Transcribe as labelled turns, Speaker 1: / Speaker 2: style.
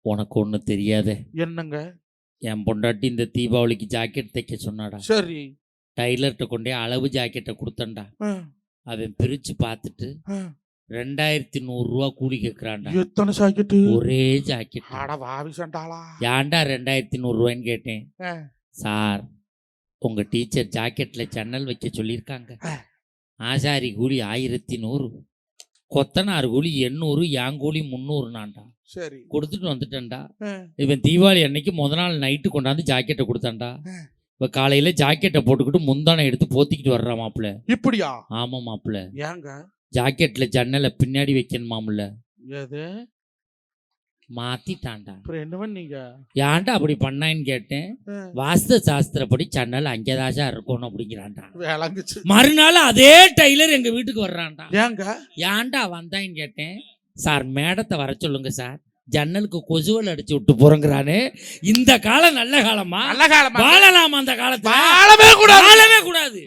Speaker 1: உனக்கு ஒண்ணு தெரியாத.
Speaker 2: என்னங்க?
Speaker 1: என் பொண்டாட்டி இந்த தீபாவளிக்கு ஜாக்கெட் தைக்க சொன்னாடா.
Speaker 2: சரி.
Speaker 1: டைலர்கிட்ட கொண்டே அளவு ஜாக்கெட்டை கொடுத்தேன்டா.
Speaker 2: ஆ,
Speaker 1: அவன் பிரிச்சு பார்த்துட்டு. ரெண்டாயிரத்தி நூறு ரூபா கூலி கேட்கறான்டா
Speaker 2: எத்தனை சாக்கெட்டு
Speaker 1: ஒரே ஜாக்கெட்
Speaker 2: அட வாவி சண்டாளா.
Speaker 1: ஏன்டா ரெண்டாயிரத்தி நூறு ரூபாய்ன்னு கேட்டேன். சார் உங்க டீச்சர் ஜாக்கெட்ல ஜன்னல் வைக்க சொல்லியிருக்காங்க. ஆசாரி கூலி ஆயிரத்தி நூறு கொத்தனார் கூலி எண்ணூறு என் கூலி முந்நூறுனான்டா
Speaker 2: சரி.
Speaker 1: கொடுத்துட்டு வந்துட்டேன்டா. இவன் தீபாவளி அன்னைக்கு முத நாள் நைட்டு கொண்டாந்து ஜாக்கெட்டை கொடுத்தான்டா. இப்ப காலையில ஜாக்கெட்டை போட்டுக்கிட்டு முந்தானை எடுத்து போத்திக்கிட்டு வர்றான் மாப்பிள்ள.
Speaker 2: இப்படியா?
Speaker 1: ஆமா மாப்பிள்ள.
Speaker 2: ஏங்க?
Speaker 1: ஜாக்கெட்ல ஜன்னலை பின்னாடி வைக்கணுமாம்ல. மாத்திட்டான்டா.
Speaker 2: அப்புறம் என்ன பண்ணீங்க?
Speaker 1: ஏன்டா அப்படி பண்ணான்னு கேட்டேன். வாஸ்து சாஸ்திரப்படி ஜன்னல் அங்கேதாச்சா இருக்கணும் அப்படிங்கிறான்டா.
Speaker 2: விளங்குச்சு
Speaker 1: மறுநாள் அதே டைலர் எங்க வீட்டுக்கு வர்றான்டா.
Speaker 2: ஏங்க?
Speaker 1: ஏன்டா வந்தான்னு கேட்டேன். சார் மேடத்தை வர சொல்லுங்க சார். ஜன்னலுக்கு கொசுவல் அடிச்சு விட்டு போறங்கிறானே. இந்த காலம் நல்ல காலமா?
Speaker 2: நல்ல காலமா?
Speaker 1: வாழலாம் அந்த காலத்துல?
Speaker 2: வாழவே கூடாது.
Speaker 1: வாழவே கூடாது.